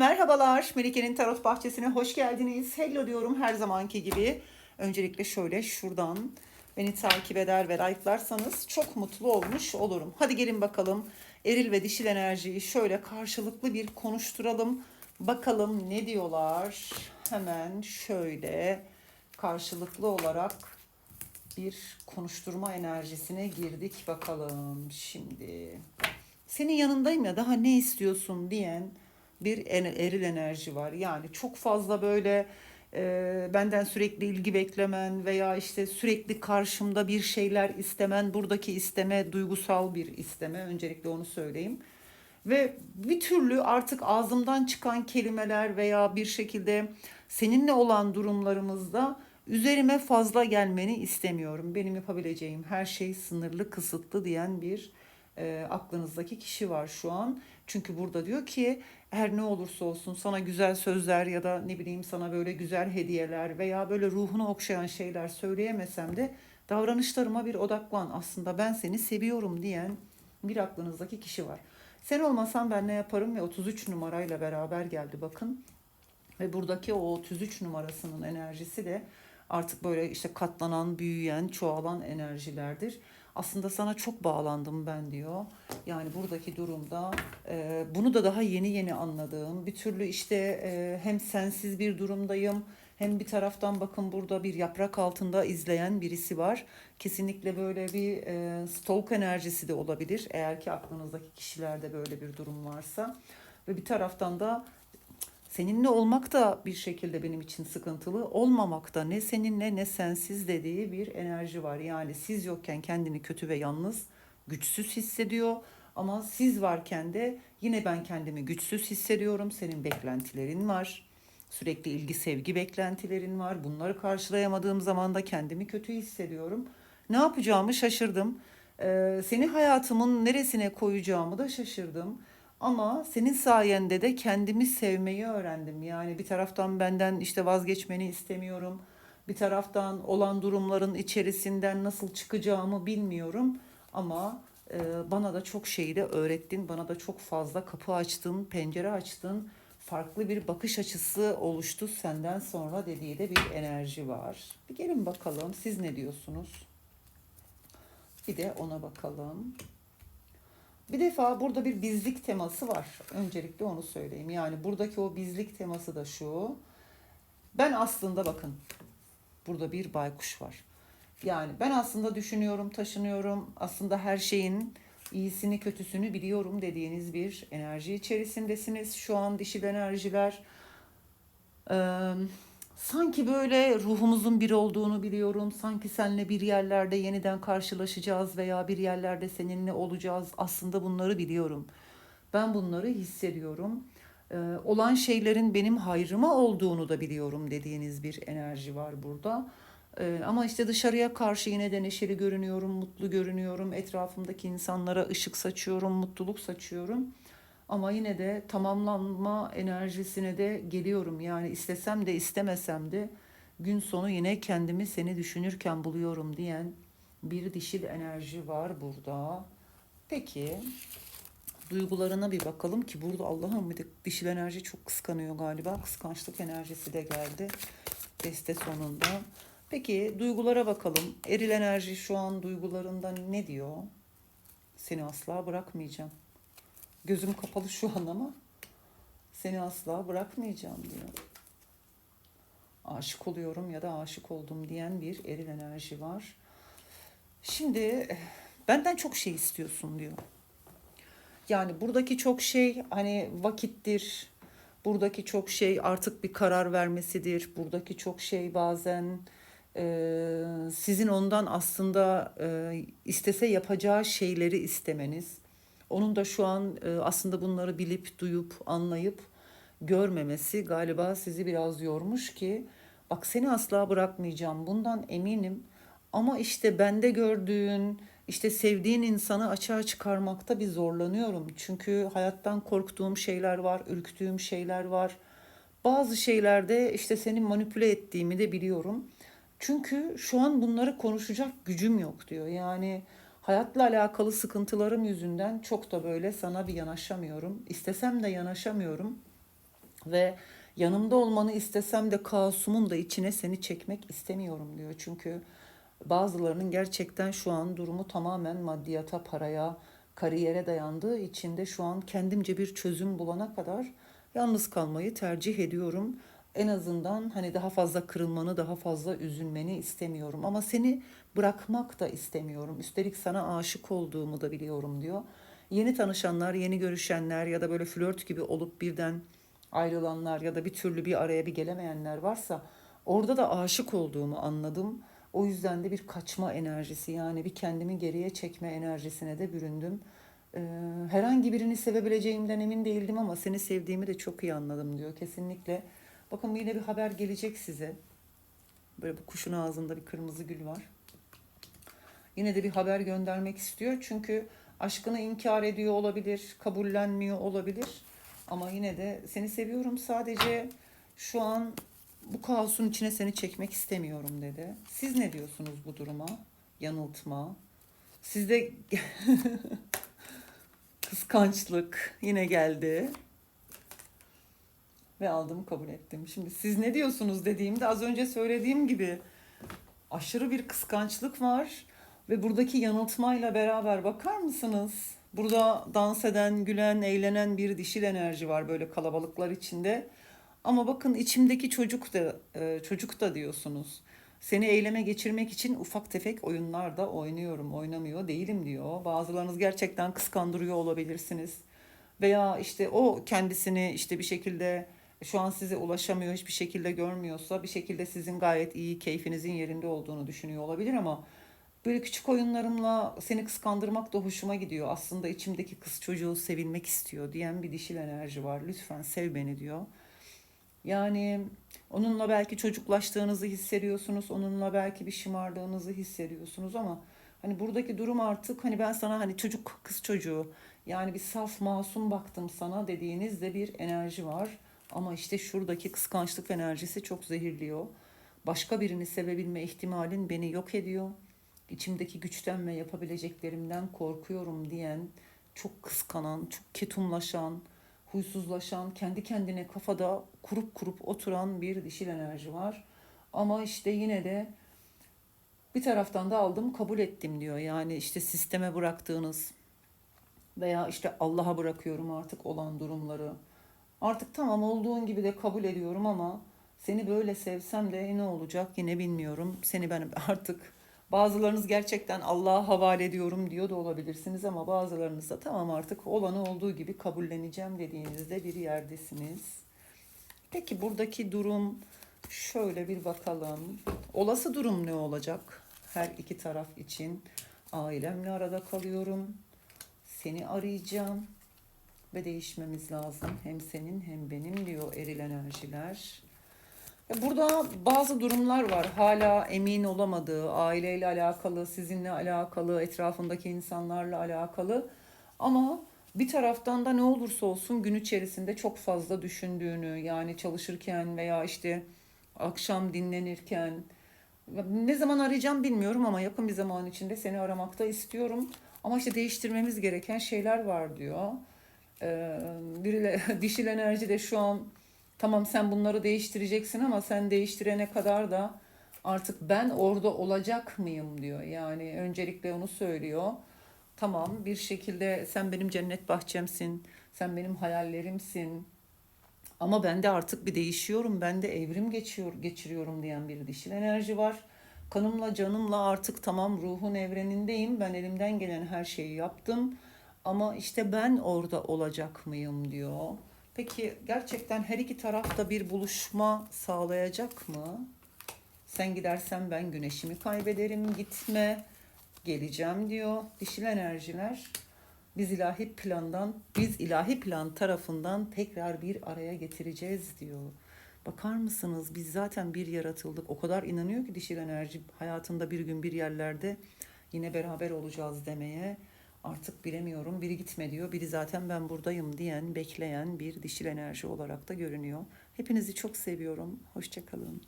Merhabalar, Melike'nin Tarot Bahçesi'ne hoş geldiniz. Hello diyorum her zamanki gibi. Öncelikle şöyle şuradan beni takip eder ve like'larsanız çok mutlu olmuş olurum. Hadi gelin bakalım eril ve dişil enerjiyi şöyle karşılıklı bir konuşturalım. Bakalım ne diyorlar. Hemen şöyle karşılıklı olarak bir konuşturma enerjisine girdik bakalım şimdi. Senin yanındayım ya daha ne istiyorsun diyen bir eril enerji var. Yani çok fazla böyle e, benden sürekli ilgi beklemen veya işte sürekli karşımda bir şeyler istemen, buradaki isteme duygusal bir isteme. Öncelikle onu söyleyeyim. Ve bir türlü artık ağzımdan çıkan kelimeler veya bir şekilde seninle olan durumlarımızda üzerime fazla gelmeni istemiyorum. Benim yapabileceğim her şey sınırlı, kısıtlı diyen bir e, aklınızdaki kişi var şu an. Çünkü burada diyor ki her ne olursa olsun sana güzel sözler ya da ne bileyim sana böyle güzel hediyeler veya böyle ruhunu okşayan şeyler söyleyemesem de davranışlarıma bir odaklan. Aslında ben seni seviyorum diyen bir aklınızdaki kişi var. Sen olmasan ben ne yaparım ve 33 numarayla beraber geldi bakın. Ve buradaki o 33 numarasının enerjisi de artık böyle işte katlanan, büyüyen, çoğalan enerjilerdir. Aslında sana çok bağlandım ben diyor. Yani buradaki durumda e, bunu da daha yeni yeni anladığım bir türlü işte e, hem sensiz bir durumdayım hem bir taraftan bakın burada bir yaprak altında izleyen birisi var. Kesinlikle böyle bir e, stalk enerjisi de olabilir eğer ki aklınızdaki kişilerde böyle bir durum varsa. Ve bir taraftan da Seninle olmak da bir şekilde benim için sıkıntılı. Olmamak da ne seninle ne sensiz dediği bir enerji var. Yani siz yokken kendini kötü ve yalnız, güçsüz hissediyor. Ama siz varken de yine ben kendimi güçsüz hissediyorum. Senin beklentilerin var. Sürekli ilgi, sevgi beklentilerin var. Bunları karşılayamadığım zaman da kendimi kötü hissediyorum. Ne yapacağımı şaşırdım. Ee, seni hayatımın neresine koyacağımı da şaşırdım. Ama senin sayende de kendimi sevmeyi öğrendim. Yani bir taraftan benden işte vazgeçmeni istemiyorum. Bir taraftan olan durumların içerisinden nasıl çıkacağımı bilmiyorum. Ama e, bana da çok şeyi de öğrettin. Bana da çok fazla kapı açtın, pencere açtın. Farklı bir bakış açısı oluştu senden sonra dediği de bir enerji var. Bir gelin bakalım siz ne diyorsunuz? Bir de ona bakalım. Bir defa burada bir bizlik teması var. Öncelikle onu söyleyeyim. Yani buradaki o bizlik teması da şu. Ben aslında bakın burada bir baykuş var. Yani ben aslında düşünüyorum, taşınıyorum. Aslında her şeyin iyisini, kötüsünü biliyorum dediğiniz bir enerji içerisindesiniz. Şu an dişil enerjiler sanki böyle ruhumuzun bir olduğunu biliyorum. Sanki seninle bir yerlerde yeniden karşılaşacağız veya bir yerlerde seninle olacağız. Aslında bunları biliyorum. Ben bunları hissediyorum. Eee, olan şeylerin benim hayrıma olduğunu da biliyorum dediğiniz bir enerji var burada. Eee, ama işte dışarıya karşı yine de neşeli görünüyorum, mutlu görünüyorum. Etrafımdaki insanlara ışık saçıyorum, mutluluk saçıyorum. Ama yine de tamamlanma enerjisine de geliyorum. Yani istesem de istemesem de gün sonu yine kendimi seni düşünürken buluyorum diyen bir dişil enerji var burada. Peki duygularına bir bakalım ki burada Allah'ım bir de dişil enerji çok kıskanıyor galiba. Kıskançlık enerjisi de geldi deste sonunda. Peki duygulara bakalım. Eril enerji şu an duygularında ne diyor? Seni asla bırakmayacağım. Gözüm kapalı şu an ama seni asla bırakmayacağım diyor. Aşık oluyorum ya da aşık oldum diyen bir eril enerji var. Şimdi benden çok şey istiyorsun diyor. Yani buradaki çok şey hani vakittir. Buradaki çok şey artık bir karar vermesidir. Buradaki çok şey bazen e, sizin ondan aslında e, istese yapacağı şeyleri istemeniz. Onun da şu an e, aslında bunları bilip, duyup, anlayıp görmemesi galiba sizi biraz yormuş ki bak seni asla bırakmayacağım bundan eminim. Ama işte bende gördüğün, işte sevdiğin insanı açığa çıkarmakta bir zorlanıyorum. Çünkü hayattan korktuğum şeyler var, ürktüğüm şeyler var. Bazı şeylerde işte seni manipüle ettiğimi de biliyorum. Çünkü şu an bunları konuşacak gücüm yok diyor. Yani hayatla alakalı sıkıntılarım yüzünden çok da böyle sana bir yanaşamıyorum. İstesem de yanaşamıyorum. Ve yanımda olmanı istesem de kaosumun da içine seni çekmek istemiyorum diyor. Çünkü bazılarının gerçekten şu an durumu tamamen maddiyata, paraya, kariyere dayandığı için de şu an kendimce bir çözüm bulana kadar yalnız kalmayı tercih ediyorum. En azından hani daha fazla kırılmanı, daha fazla üzülmeni istemiyorum. Ama seni bırakmak da istemiyorum. Üstelik sana aşık olduğumu da biliyorum diyor. Yeni tanışanlar, yeni görüşenler ya da böyle flört gibi olup birden ayrılanlar ya da bir türlü bir araya bir gelemeyenler varsa orada da aşık olduğumu anladım. O yüzden de bir kaçma enerjisi yani bir kendimi geriye çekme enerjisine de büründüm. Ee, herhangi birini sevebileceğimden emin değildim ama seni sevdiğimi de çok iyi anladım diyor kesinlikle. Bakın yine bir haber gelecek size. Böyle bu kuşun ağzında bir kırmızı gül var. Yine de bir haber göndermek istiyor. Çünkü aşkını inkar ediyor olabilir, kabullenmiyor olabilir. Ama yine de seni seviyorum sadece şu an bu kaosun içine seni çekmek istemiyorum dedi. Siz ne diyorsunuz bu duruma? Yanıltma. Sizde kıskançlık yine geldi. Ve aldım kabul ettim. Şimdi siz ne diyorsunuz dediğimde az önce söylediğim gibi aşırı bir kıskançlık var. Ve buradaki yanıltmayla beraber bakar mısınız? Burada dans eden, gülen, eğlenen bir dişil enerji var böyle kalabalıklar içinde. Ama bakın içimdeki çocuk da e, çocuk da diyorsunuz. Seni eyleme geçirmek için ufak tefek oyunlar da oynuyorum, oynamıyor değilim diyor. Bazılarınız gerçekten kıskandırıyor olabilirsiniz. Veya işte o kendisini işte bir şekilde şu an size ulaşamıyor, hiçbir şekilde görmüyorsa bir şekilde sizin gayet iyi, keyfinizin yerinde olduğunu düşünüyor olabilir ama Böyle küçük oyunlarımla seni kıskandırmak da hoşuma gidiyor. Aslında içimdeki kız çocuğu sevilmek istiyor diyen bir dişil enerji var. Lütfen sev beni diyor. Yani onunla belki çocuklaştığınızı hissediyorsunuz. Onunla belki bir şımardığınızı hissediyorsunuz ama hani buradaki durum artık hani ben sana hani çocuk kız çocuğu yani bir saf masum baktım sana dediğinizde bir enerji var. Ama işte şuradaki kıskançlık enerjisi çok zehirliyor. Başka birini sevebilme ihtimalin beni yok ediyor içimdeki güçten ve yapabileceklerimden korkuyorum diyen, çok kıskanan, çok ketumlaşan, huysuzlaşan, kendi kendine kafada kurup kurup oturan bir dişil enerji var. Ama işte yine de bir taraftan da aldım kabul ettim diyor. Yani işte sisteme bıraktığınız veya işte Allah'a bırakıyorum artık olan durumları. Artık tamam olduğun gibi de kabul ediyorum ama seni böyle sevsem de ne olacak yine bilmiyorum. Seni ben artık Bazılarınız gerçekten Allah'a havale ediyorum diyor da olabilirsiniz ama bazılarınız da tamam artık olanı olduğu gibi kabulleneceğim dediğinizde bir yerdesiniz. Peki buradaki durum şöyle bir bakalım. Olası durum ne olacak? Her iki taraf için ailemle arada kalıyorum. Seni arayacağım ve değişmemiz lazım. Hem senin hem benim diyor eril enerjiler. Burada bazı durumlar var. Hala emin olamadığı, aileyle alakalı, sizinle alakalı, etrafındaki insanlarla alakalı. Ama bir taraftan da ne olursa olsun gün içerisinde çok fazla düşündüğünü, yani çalışırken veya işte akşam dinlenirken ne zaman arayacağım bilmiyorum ama yakın bir zaman içinde seni aramakta istiyorum. Ama işte değiştirmemiz gereken şeyler var diyor. Ee, biriyle, dişil enerji de şu an Tamam sen bunları değiştireceksin ama sen değiştirene kadar da artık ben orada olacak mıyım diyor. Yani öncelikle onu söylüyor. Tamam bir şekilde sen benim cennet bahçemsin. Sen benim hayallerimsin. Ama ben de artık bir değişiyorum. Ben de evrim geçiyor, geçiriyorum diyen bir dişil enerji var. Kanımla canımla artık tamam ruhun evrenindeyim. Ben elimden gelen her şeyi yaptım. Ama işte ben orada olacak mıyım diyor. Peki gerçekten her iki tarafta bir buluşma sağlayacak mı? Sen gidersen ben güneşimi kaybederim gitme geleceğim diyor. Dişil enerjiler biz ilahi plandan biz ilahi plan tarafından tekrar bir araya getireceğiz diyor. Bakar mısınız biz zaten bir yaratıldık. O kadar inanıyor ki dişil enerji hayatında bir gün bir yerlerde yine beraber olacağız demeye artık bilemiyorum biri gitme diyor biri zaten ben buradayım diyen bekleyen bir dişil enerji olarak da görünüyor. Hepinizi çok seviyorum. Hoşçakalın.